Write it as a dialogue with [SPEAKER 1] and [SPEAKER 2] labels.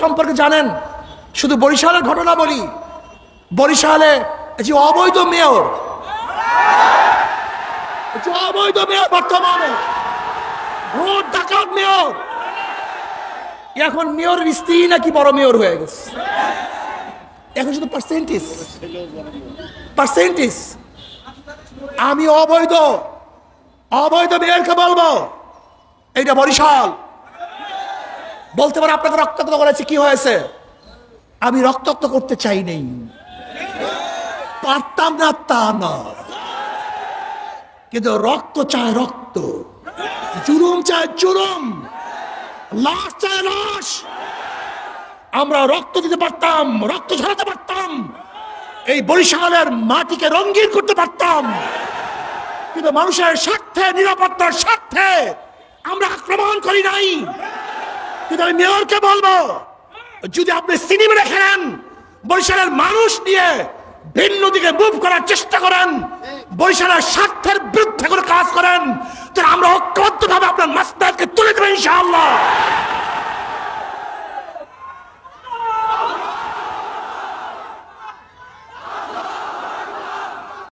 [SPEAKER 1] সম্পর্কে জানেন? শুধু বরিশালের ঘটনা বলি। বরিশালে যে অবৈধ মেয়র অবৈধ মেয়র বর্তমানে, ভোট ডাকাত মেয়র এখন মেয়রের স্ত্রী নাকি বড় মেয়র হয়ে গেছে? এখন শুধু পার্সেন্টেজ পার্সেন্টেজ আমি অবৈধ অবৈধ মেয়রকে বলব, এইটা বরিশাল। বলতে পারে আপনাকে রক্তাক্ত করেছে, কি হয়েছে? আমি রক্তাক্ত করতে চাই নেই। পারতাম না তা না। কিন্তু রক্ত চায় রক্ত। জুলুম চায় জুলুম। লাশ চায় লাশ। আমরা রক্ত দিতে পারতাম, রক্ত ঝরাতে পারতাম। এই বরিশালের মাটিকে রঙ্গিন করতে পারতাম। কিন্তু মানুষের স্বার্থে, নিরাপত্তার স্বার্থে আমরা আক্রমণ করি নাই। কিন্তু আমি মেয়রকে বলব, যদি আপনি সিনেমা খেলেন বরিশালের মানুষ নিয়ে ভিন্ন দিকে মুভ করার চেষ্টা করেন, বরিশালের স্বার্থের বিরুদ্ধে